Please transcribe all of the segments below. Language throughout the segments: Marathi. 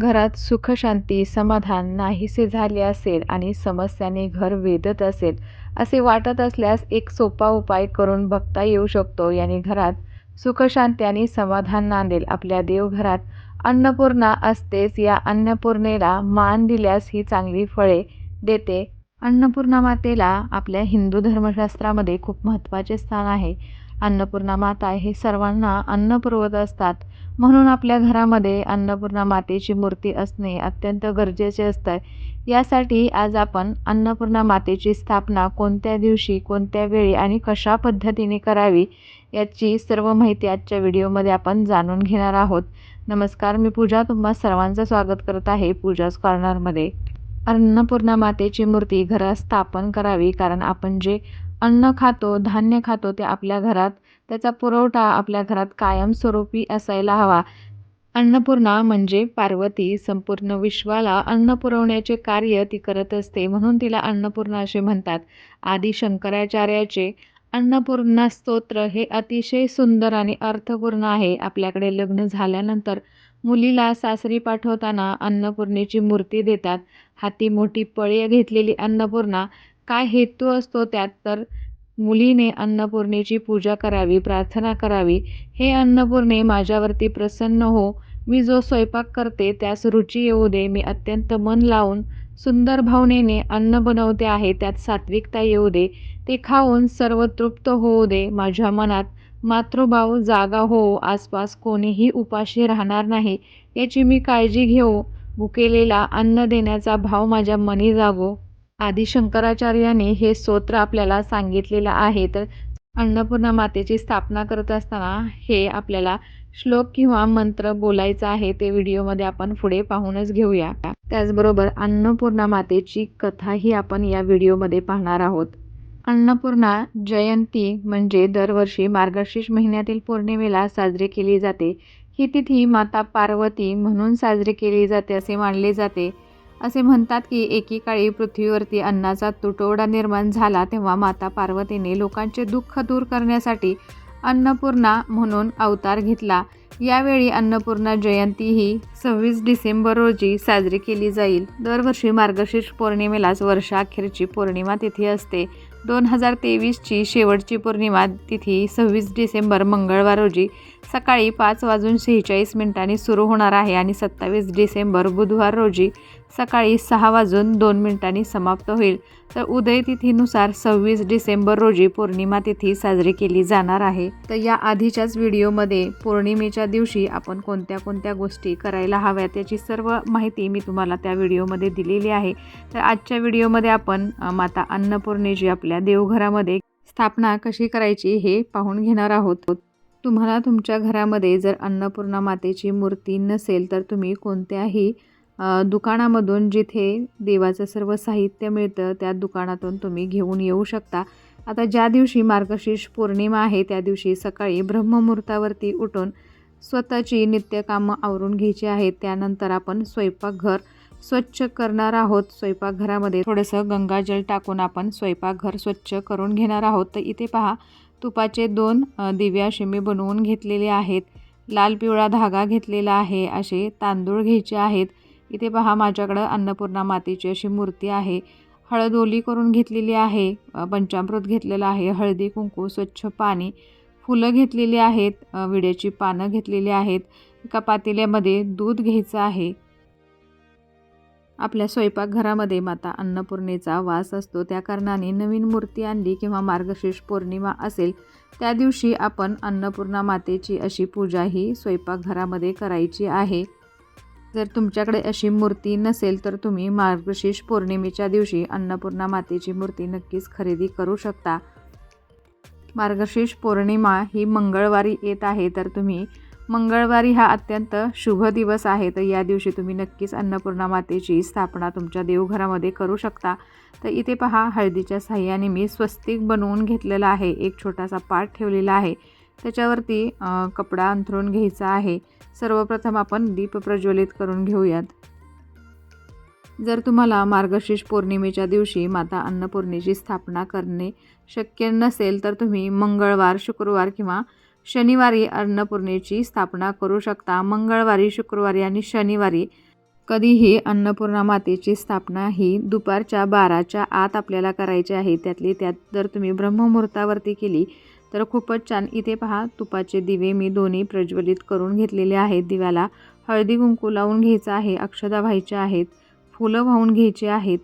घरात सुखशांती समाधान नाहीसे झाले असेल आणि समस्याने घर वेधत असेल असे वाटत असल्यास एक सोपा उपाय करून बघता येऊ शकतो. याने घरात सुखशांती आणि समाधान नांदेल. आपल्या देवघरात अन्नपूर्णा असतेच या अन्नपूर्णेला मान दिल्यास ही चांगली फळे देते. अन्नपूर्णा मातेला आपल्या हिंदू धर्मशास्त्रामध्ये खूप महत्त्वाचे स्थान आहे. अन्नपूर्णा माता हे सर्वांना अन्न पुरवत असतात. म्हणून आपल्या घरामध्ये अन्नपूर्णा मातेची मूर्ती असणे अत्यंत गरजेचे असतं. यासाठी आज आपण अन्नपूर्णा मातेची स्थापना कोणत्या दिवशी कोणत्या वेळी आणि कशा पद्धतीने करावी याची सर्व माहिती आजच्या व्हिडिओमध्ये आपण जाणून घेणार आहोत. नमस्कार मी पूजा. तुम्हा सर्वांचं स्वागत करत आहे पूजाच कॉर्नरमध्ये. अन्नपूर्णा मातेची मूर्ती घरात स्थापन करावी कारण आपण जे अन्न खातो धान्य खातो ते आपल्या घरात त्याचा पुरवठा आपल्या घरात कायमस्वरूपी असायला हवा. अन्नपूर्णा म्हणजे पार्वती. संपूर्ण विश्वाला अन्न पुरवण्याचे कार्य ती करत असते म्हणून तिला अन्नपूर्णा असे म्हणतात. आदी शंकराचार्याचे अन्नपूर्णा स्तोत्र हे अतिशय सुंदर आणि अर्थपूर्ण आहे. आपल्याकडे लग्न झाल्यानंतर मुलीला सासरी पाठवताना अन्नपूर्णेची मूर्ती देतात. हाती मोठी पळी घेतलेली अन्नपूर्णा काय हेतू असतो त्यात तर मुलीने अन्नपूर्णेची पूजा करावी प्रार्थना करावी. हे अन्नपूर्णे माझ्यावरती प्रसन्न हो. मी जो स्वयंपाक करते त्यास रुची येऊ दे. मी अत्यंत मन लावून सुंदर भावनेने अन्न बनवते आहे त्यात सात्विकता येऊ दे. ते खाऊन सर्व तृप्त होऊ दे. माझ्या मनात मातृभाव जागा हो. आसपास कोणीही उपाशी राहणार नाही याची मी काळजी घेऊ. भुकेलेला अन्न देण्याचा भाव माझ्या मनी जागो. आदी शंकराचार्याने हे स्तोत्र आपल्याला सांगितलेलं आहे. तर अन्नपूर्णा मातेची स्थापना करत असताना हे आपल्याला श्लोक किंवा मंत्र बोलायचा आहे ते व्हिडिओमध्ये आपण पुढे पाहूनच घेऊया. त्याचबरोबर अन्नपूर्णा मातेची कथाही आपण या व्हिडिओमध्ये पाहणार आहोत. अन्नपूर्णा जयंती म्हणजे दरवर्षी मार्गशीर्ष महिन्यातील पौर्णिमेला साजरी केली जाते. ही तिथी माता पार्वती म्हणून साजरी केली जाते असे मानले जाते. असे म्हणतात की एकीकाळी पृथ्वीवरती अन्नाचा तुटवडा निर्माण झाला तेव्हा माता पार्वतीने लोकांचे दुःख दूर करण्यासाठी अन्नपूर्णा म्हणून अवतार घेतला. यावेळी अन्नपूर्णा जयंती ही सव्वीस डिसेंबर रोजी साजरी केली जाईल. दरवर्षी मार्गशीर्ष पौर्णिमेलाच वर्षाअखेरची पौर्णिमा तिथी असते. दोन हजार तेवीसची शेवटची पौर्णिमा तिथी सव्वीस डिसेंबर मंगळवार रोजी सकाळी पाच वाजून सेहेचाळीस मिनिटांनी सुरू होणार आहे आणि सत्तावीस डिसेंबर बुधवार रोजी सकाळी सहा वाजून दोन मिनिटांनी समाप्त होईल. तर उदय तिथीनुसार सव्वीस डिसेंबर रोजी पौर्णिमा तिथी साजरी केली जाणार आहे. तर या आधीच्याच व्हिडिओमध्ये पौर्णिमेच्या दिवशी आपण कोणत्या कोणत्या गोष्टी करायला हव्यात याची सर्व माहिती मी तुम्हाला त्या व्हिडिओमध्ये दिलेली आहे. तर आजच्या व्हिडिओमध्ये आपण माता अन्नपूर्णेची आपल्या देवघरामध्ये स्थापना कशी करायची हे पाहून घेणार आहोत. तुम्हाला तुमच्या घरामध्ये जर अन्नपूर्णा मातेची मूर्ती नसेल तर तुम्ही कोणत्याही दुकानामधून जिथे देवाचं सर्व साहित्य मिळतं त्या दुकानातून तुम्ही घेऊन येऊ शकता. आता ज्या दिवशी मार्गशीर्ष पौर्णिमा आहे त्या दिवशी सकाळी ब्रह्ममुहूर्तावरती उठून स्वतःची नित्यकामं आवरून घ्यायची आहेत. त्यानंतर आपण स्वयंपाकघर स्वच्छ करणार आहोत. स्वयंपाकघरामध्ये थोडंसं गंगाजल टाकून आपण स्वयंपाकघर स्वच्छ करून घेणार आहोत. तर इथे पहा तुपाचे दोन दिवे असे मी बनवून घेतलेले आहेत. लाल पिवळा धागा घेतलेला आहे असे तांदूळ घ्यायचे आहेत. इथे पहा माझ्याकडं अन्नपूर्णा मातेची अशी मूर्ती आहे. हळद ओली करून घेतलेली आहे पंचामृत घेतलेलं आहे हळदी कुंकू स्वच्छ पाणी फुलं घेतलेली आहेत विड्याची पानं घेतलेली आहेत. एका पातेल्यामध्ये दूध घ्यायचं आहे. आपल्या स्वयंपाकघरामध्ये माता अन्नपूर्णेचा वास असतो. त्या कारणाने नवीन मूर्ती आणली किंवा मार्गशीर्ष पौर्णिमा असेल त्या दिवशी आपण अन्नपूर्णा मातेची अशी पूजा ही स्वयंपाकघरामध्ये करायची आहे. जर तुमच्याकडे अशी मूर्ती नसेल तर तुम्ही मार्गशीर्ष पौर्णिमेच्या दिवशी अन्नपूर्णा मातेची मूर्ती नक्कीच खरेदी करू शकता. मार्गशीर्ष पौर्णिमा ही मंगळवारी येत आहे तर तुम्ही मंगळवारी हा अत्यंत शुभ दिवस आहे. तर या दिवशी तुम्ही नक्कीच अन्नपूर्णा मातेची स्थापना तुमच्या देवघरामध्ये करू शकता. तर इथे पहा हळदीच्या साह्याने मी स्वस्तिक बनवून घेतलेला आहे. एक छोटासा पाठ ठेवलेला आहे. त्याच्यावरती कपडा अंथरून घ्यायचा आहे. सर्वप्रथम आपण दीप प्रज्वलित करून घेऊयात. जर तुम्हाला मार्गशीर्ष पौर्णिमेच्या दिवशी माता अन्नपूर्णेची स्थापना करणे शक्य नसेल तर तुम्ही मंगळवार शुक्रवार किंवा शनिवारी अन्नपूर्णेची स्थापना करू शकता. मंगळवारी शुक्रवारी आणि शनिवारी कधीही अन्नपूर्णा मातेची स्थापना ही दुपारच्या बाराच्या आत आपल्याला करायची आहे. त्यातली त्यात जर तुम्ही ब्रह्ममुहूर्तावरती केली तर खूपच छान. इथे पहा तुपाचे दिवे मी दोन्ही प्रज्वलित करून घेतलेले आहेत. दिव्याला हळदी कुंकू लावून घ्यायचं आहे अक्षदा व्हायच्या आहेत फुलं वाहून घ्यायची आहेत.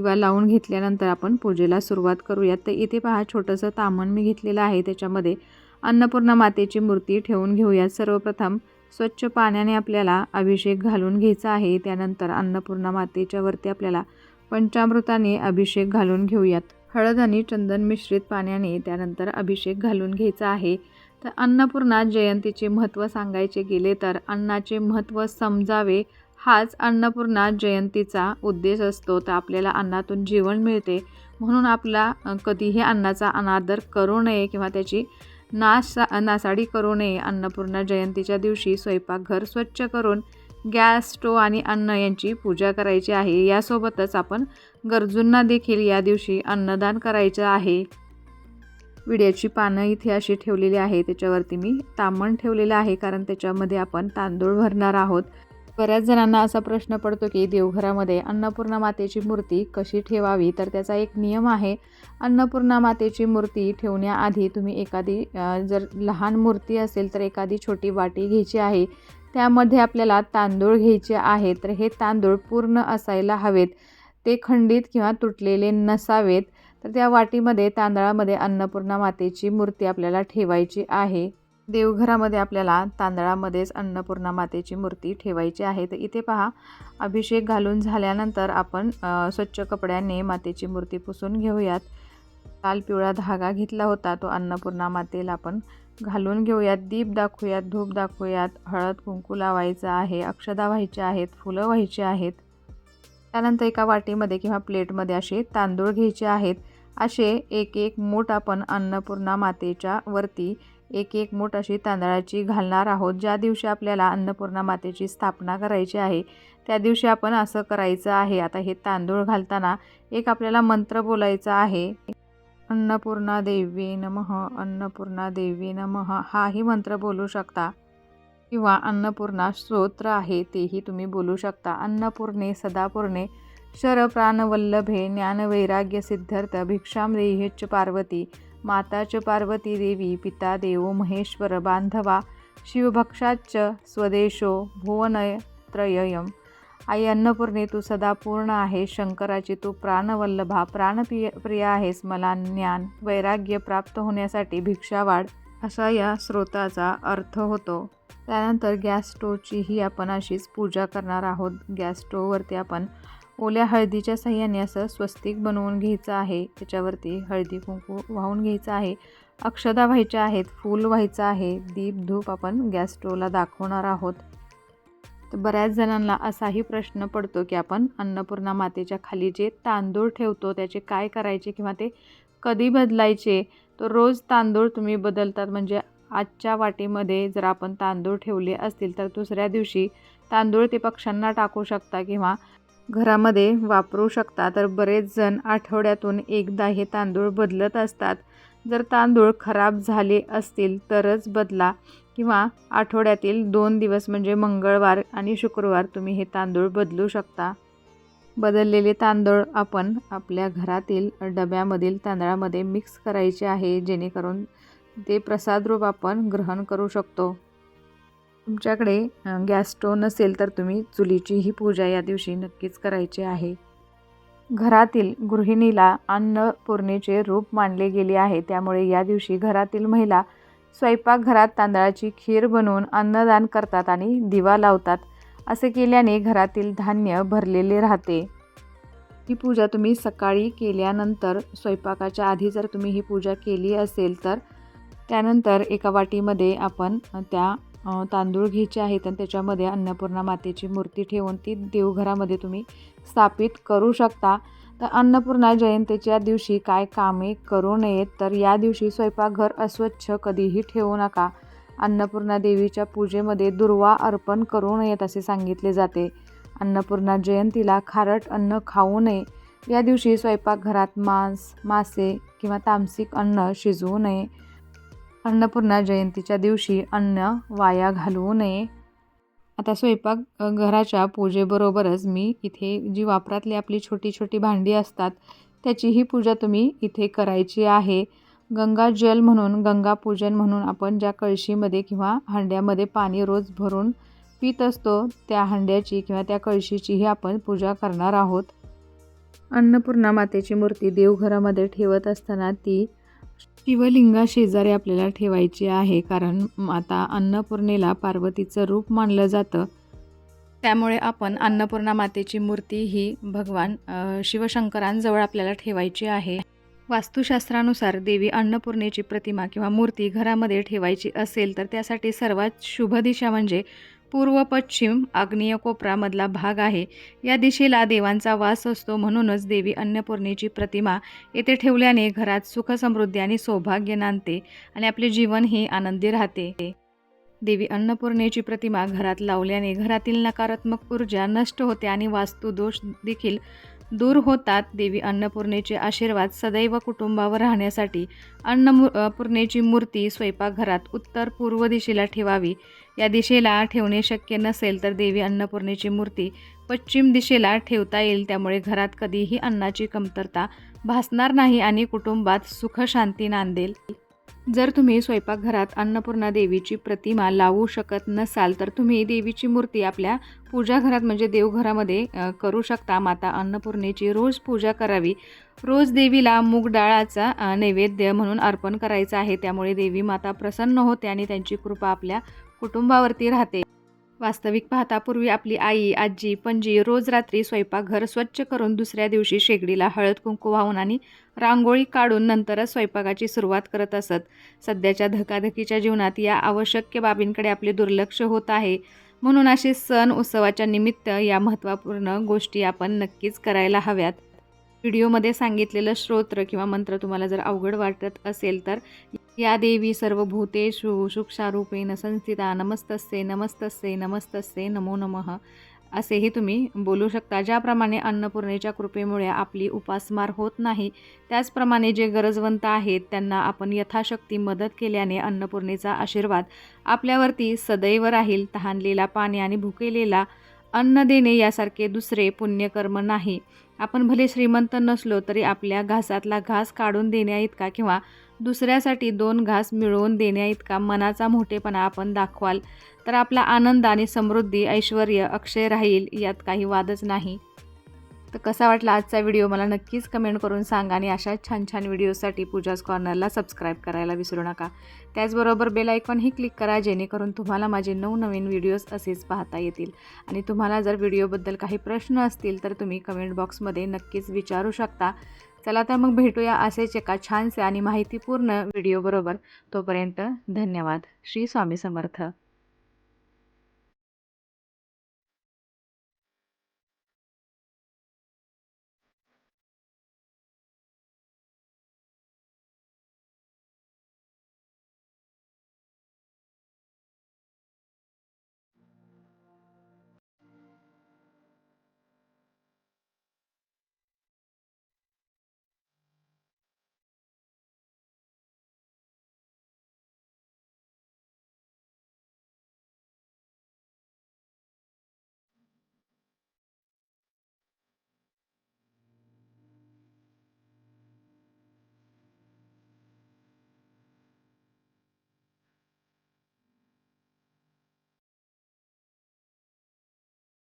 किंवा लावून घेतल्यानंतर आपण पूजेला सुरुवात करूयात. तर इथे पहा छोटंसं तामण मी घेतलेलं आहे. त्याच्यामध्ये अन्नपूर्णा मातेची मूर्ती ठेवून घेऊयात. सर्वप्रथम स्वच्छ पाण्याने आपल्याला अभिषेक घालून घ्यायचा आहे. त्यानंतर अन्नपूर्णा मातेच्या वरती आपल्याला पंचामृताने अभिषेक घालून घेऊयात. हळद आणि चंदन मिश्रित पाण्याने त्यानंतर अभिषेक घालून घ्यायचा आहे. तर अन्नपूर्णा जयंतीचे महत्त्व सांगायचे गेले तर अन्नाचे महत्त्व समजावे हाच अन्नपूर्णा जयंतीचा उद्देश असतो. तर आपल्याला अन्नातून जीवन मिळते. म्हणून आपला कधीही अन्नाचा अनादर करू नये किंवा त्याची नाश नासाडी करू नये. अन्नपूर्णा जयंतीच्या दिवशी स्वयंपाकघर स्वच्छ करून गॅस स्टोव आणि अन्न यांची पूजा करायची आहे. यासोबतच आपण गरजूंना देखील या दिवशी अन्नदान करायचं आहे. विड्याची पानं इथे अशी ठेवलेली आहे त्याच्यावरती मी तामण ठेवलेलं आहे. कारण त्याच्यामध्ये आपण तांदूळ भरणार आहोत. बऱ्याच जणांना असा प्रश्न पडतो की देवघरामध्ये अन्नपूर्णा मातेची मूर्ती कशी ठेवावी? तर त्याचा एक नियम आहे अन्नपूर्णा मातेची मूर्ती ठेवण्याआधी तुम्ही एखादी जर लहान मूर्ती असेल तर एखादी छोटी वाटी घ्यायची आहे. त्यामध्ये आपल्याला तांदूळ घ्यायचे आहेत तर हे तांदूळ पूर्ण असायला हवेत. ते खंडित किंवा तुटलेले नसावेत. तर त्या वाटीमध्ये तांदळामध्ये अन्नपूर्णा मातेची मूर्ती आपल्याला ठेवायची आहे. देवघरामध्ये आपल्याला तांदळामध्येच अन्नपूर्णा मातेची मूर्ती ठेवायची आहे. तर इथे पहा अभिषेक घालून झाल्यानंतर आपण स्वच्छ कपड्याने मातेची मूर्ती पुसून घेऊयात. लाल पिवळा धागा घेतला होता तो अन्नपूर्णा मातेला आपण घालून घेऊयात. दीप दाखवूयात धूप दाखवूयात हळद कुंकू लावायचं आहे अक्षदा व्हायच्या आहेत फुलं व्हायची आहेत. त्यानंतर एका वाटीमध्ये किंवा प्लेटमध्ये असे तांदूळ घ्यायचे आहेत. असे एक एक मूठ आपण अन्नपूर्णा मातेच्या वरती एक एक मूठ अशी तांदळाची घालणार आहोत. ज्या दिवशी आपल्याला अन्नपूर्णा मातेची स्थापना करायची आहे त्या दिवशी आपण असं करायचं आहे. आता हे तांदूळ घालताना एक आपल्याला मंत्र बोलायचा आहे. अन्नपूर्णा देवी नमः अन्नपूर्णा देवी नमः. हाही मंत्र बोलू शकता. किंवा अन्नपूर्णा स्तोत्र आहे तेही तुम्ही बोलू शकता. अन्नपूर्णे सदापूर्णे शरप्राणवल्लभे ज्ञानवैराग्य सिद्धार्थ भिक्षाम देहेच पार्वती. माताच पार्वती देवी पिता देवो महेश्वर बांधवा शिवभक्षाच स्वदेशो भुवनत्रययम. आई अन्नपूर्णे तू सदा पूर्ण आहे. शंकराची तू प्राणवल्लभा प्राणप्रिय प्रिय आहेस. मला ज्ञान वैराग्य प्राप्त होण्यासाठी भिक्षावाड असा या स्रोताचा अर्थ होतो. त्यानंतर गॅस स्टोवचीही आपण अशीच पूजा करणार आहोत. गॅस स्टोववरती आपण ओल्या हळदीच्या साह्याने असं स्वस्तिक बनवून घ्यायचं आहे. त्याच्यावरती हळदी कुंकू वाहून घ्यायचं आहे. अक्षदा व्हायच्या आहेत फूल व्हायचं आहे. दीप धूप आपण गॅस स्टोवला दाखवणार आहोत. तर बऱ्याच जणांना असाही प्रश्न पडतो की आपण अन्नपूर्णा मातेच्या खाली जे तांदूळ ठेवतो त्याचे काय करायचे किंवा ते कधी बदलायचे तर रोज तांदूळ तुम्ही बदलतात. म्हणजे आजच्या वाटीमध्ये जर आपण तांदूळ ठेवले असतील तर दुसऱ्या दिवशी तांदूळ ते पक्ष्यांना टाकू शकता किंवा घरामध्ये वापरू शकता तर बरेच जण आठवड्यातून एकदा हे तांदूळ बदलत असतात. जर तांदूळ खराब झाले असतील तरच बदला किंवा आठवड्यातील दोन दिवस म्हणजे मंगळवार आणि शुक्रवार तुम्ही हे तांदूळ बदलू शकता. बदललेले तांदूळ आपण आपल्या घरातील डब्यामधील तांदळामध्ये मिक्स करायचे आहे जेणेकरून ते प्रसाद रूप आपण ग्रहण करू शकतो. तुमच्याकडे गॅस स्टोव नसेल तर तुम्ही चुलीची ही पूजा या दिवशी नक्कीच करायची आहे. घरातील गृहिणीला अन्नपूर्णेचे रूप मानले गेले आहे. त्यामुळे या दिवशी घरातील महिला स्वयंपाकघरात तांदळाची खीर बनवून अन्नदान करतात आणि दिवा लावतात. असे केल्याने घरातील धान्य भरलेले राहते. ही पूजा तुम्ही सकाळी केल्यानंतर स्वयंपाकाच्या आधी जर तुम्ही ही पूजा केली असेल तर त्यानंतर एका वाटीमध्ये आपण त्या तांदूळ घ्यायचे आहेत आणि त्याच्यामध्ये अन्नपूर्णा मातेची मूर्ती ठेवून ती देवघरामध्ये तुम्ही स्थापित करू शकता. तर अन्नपूर्णा जयंतीच्या दिवशी काय कामे करू नयेत तर या दिवशी स्वयंपाकघर अस्वच्छ कधीही ठेवू नका. अन्नपूर्णा देवीच्या पूजेमध्ये दुर्वा अर्पण करू नयेत असे सांगितले जाते. अन्नपूर्णा जयंतीला खारट अन्न खाऊ नये. या दिवशी स्वयंपाकघरात मांस मासे किंवा तामसिक अन्न शिजवू नये. अन्नपूर्णा जयंतीच्या दिवशी अन्न वाया घालवू नये. आता स्वयंपाक घराच्या पूजेबरोबरच मी इथे जी वापरातली आपली छोटी छोटी भांडी असतात त्याचीही पूजा तुम्ही इथे करायची आहे. गंगा जल म्हणून गंगा पूजन म्हणून आपण ज्या कळशीमध्ये किंवा हांड्यामध्ये पाणी रोज भरून पित असतो त्या हांड्याची किंवा त्या कळशीचीही आपण पूजा करणार आहोत. अन्नपूर्णा मातेची मूर्ती देवघरामध्ये ठेवत असताना ती शिवलिंगा शेजारी आपल्याला ठेवायची आहे कारण माता अन्नपूर्णेला पार्वतीचं रूप मानलं जातं. त्यामुळे आपण अन्नपूर्णा मातेची मूर्ती ही भगवान शिवशंकरांजवळ आपल्याला ठेवायची आहे. वास्तुशास्त्रानुसार देवी अन्नपूर्णेची प्रतिमा किंवा मूर्ती घरामध्ये ठेवायची असेल तर त्यासाठी सर्वात शुभ दिशा म्हणजे पूर्व पश्चिम आग्नेय कोपरामधला भाग आहे. या दिशेला देवांचा वास असतो म्हणूनच देवी अन्नपूर्णेची प्रतिमा येथे ठेवल्याने घरात सुख समृद्धी आणि सौभाग्य नांदते आणि आपले जीवन हे आनंदी राहते. देवी अन्नपूर्णेची प्रतिमा घरात लावल्याने घरातील नकारात्मक ऊर्जा नष्ट होते आणि वास्तुदोष देखील दूर होतात. देवी अन्नपूर्णेचे आशीर्वाद सदैव कुटुंबावर राहण्यासाठी अन्नपूर्णेची मूर्ती स्वयंपाकघरात उत्तर पूर्व दिशेला ठेवावी. या दिशेला ठेवणे शक्य नसेल तर देवी अन्नपूर्णेची मूर्ती पश्चिम दिशेला ठेवता येईल. त्यामुळे घरात कधीही अन्नाची कमतरता भासणार नाही आणि कुटुंबात सुख शांती नांदेल. जर तुम्ही स्वयंपाकघरात अन्नपूर्णा देवीची प्रतिमा लावू शकत नसाल तर तुम्ही देवीची मूर्ती आपल्या पूजाघरात म्हणजे देवघरामध्ये करू शकता. माता अन्नपूर्णेची रोज पूजा करावी. रोज देवीला मूग डाळाचा नैवेद्य म्हणून अर्पण करायचं आहे. त्यामुळे देवी माता प्रसन्न होते आणि त्यांची कृपा आपल्या कुटुंबावरती राहते. वास्तविक पाहता पूर्वी आपली आई आजी पणजी रोज रात्री स्वयंपाकघर स्वच्छ करून दुसऱ्या दिवशी शेगडीला हळद कुंकू वाहून आणि रांगोळी काढून नंतरच स्वयंपाकाची सुरुवात करत असत. सध्याच्या धकाधकीच्या जीवनात या आवश्यक बाबींकडे आपले दुर्लक्ष होत आहे. म्हणून असे सण उत्सवाच्या निमित्त या महत्त्वपूर्ण गोष्टी आपण नक्कीच करायला हव्यात. व्हिडिओमध्ये सांगितलेलं श्रोत्र किंवा मंत्र तुम्हाला जर अवघड वाटत असेल तर या देवी सर्व भूतेषु शुक्षारूपेण संस्थिता नमस्तस्ये नमस्तस्ये नमस्तस्ये नमो नमः असेही तुम्ही बोलू शकता. ज्याप्रमाणे अन्नपूर्णेच्या कृपेमुळे आपली उपासमार होत नाही त्याचप्रमाणे जे गरजवंत आहेत त्यांना आपण यथाशक्ती मदत केल्याने अन्नपूर्णेचा आशीर्वाद आपल्यावरती सदैव राहील. तहानलेला पाणी आणि भुकेलेला अन्न देणे यासारखे दुसरे पुण्यकर्म नाही. आपण भले श्रीमंत नसलो तरी आपल्या घासातला घास काढून देण्या इतका किंवा दुसऱ्यासाठी दोन घास मिळवून देण्या इतका मनाचा मोठेपणा आपण दाखवाल तर आपला आनंद आणि समृद्धी ऐश्वर अक्षय राहील यात काही वादच नाही. तर कसा वाटला आजचा व्हिडिओ मला नक्कीच कमेंट करून सांगा आणि अशा छान छान व्हिडिओसाठी पूजाज कॉर्नरला सबस्क्राईब करायला विसरू नका. त्याचबरोबर बेल आयकॉनही क्लिक करा जेणेकरून तुम्हाला माझे नवनवीन व्हिडिओज असेच पाहता येतील. आणि तुम्हाला जर व्हिडिओबद्दल काही प्रश्न असतील तर तुम्ही कमेंट बॉक्समध्ये नक्कीच विचारू शकता. चला तर मग भेटूया असेच एका छानसे आणि माहितीपूर्ण व्हिडिओबरोबर तोपर्यंत धन्यवाद. श्री स्वामी समर्थ.